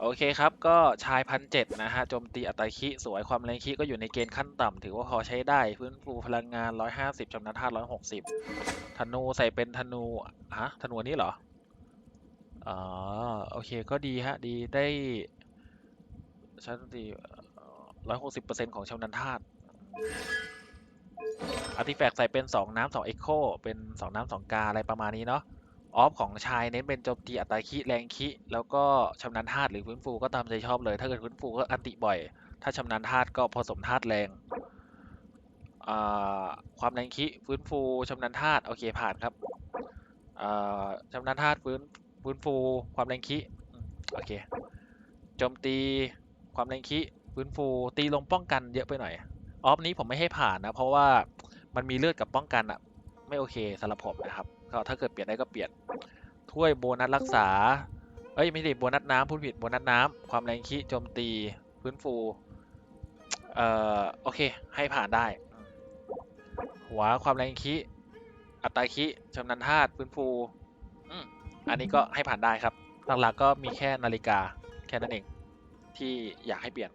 โอเคครับ ก็ชายพันเจ็ดนะฮะโจมตีอัตราคิสวยความแรงคิก็อยู่ในเกณฑ์ขั้นต่ำถือว่าพอใช้ได้ฟื้นฟูพลังงาน 150ชำนาญธาตุ160 ธนูใส่เป็นธนูฮะธนูนี้เหรอ อ๋อ โอเคก็ดีฮะ ดีได้ชั้นตีร้อยหกสิบเปอร์เซ็นต์ของชำนาญธาตุอาร์ติแฟกต์ใส่เป็นสองน้ำสองเอ็กโคเป็นสองน้ำสองกาอะไรประมาณนี้เนาะ ออฟของชายเน้นเป็นโจมตีอัตราคิแรงคิแล้วก็ชำนาญธาตุหรือฟื้นฟูก็ตามใจชอบเลย ถ้าเกิดฟื้นฟูก็อันติบ่อย ถ้าชำนาญธาตุก็ผสมธาตุแรงความแรงคิฟื้นฟูชำนาญธาตุโอเคผ่านครับอ่าชำนาญธาตุฟื้นฟื้นฟูความแรงคิโอเคโจมตีความแรงคิฟื้นฟูตีลงป้องกันเยอะไปหน่อยออฟนี้ผมไม่ให้ผ่านนะเพราะว่ามันมีเลือดกับป้องกันอะไม่โอเคสำหรับผมนะครับ ก็ถ้าเกิดเปลี่ยนได้ก็เปลี่ยน ถ้วยโบนัสรักษา เอ้ยไม่ใช่โบนัสน้ำพูดผิดโบนัสน้ำความแรงคิโจมตีฟื้นฟู เอ่อโอเค ให้ผ่านได้ หัวความแรงคิอัตราคิชำนาญธาตุฟื้นฟูอันนี้ก็ให้ผ่านได้ครับ หลักๆก็มีแค่นาฬิกาแค่นั้นเองที่อยากให้เปลี่ยน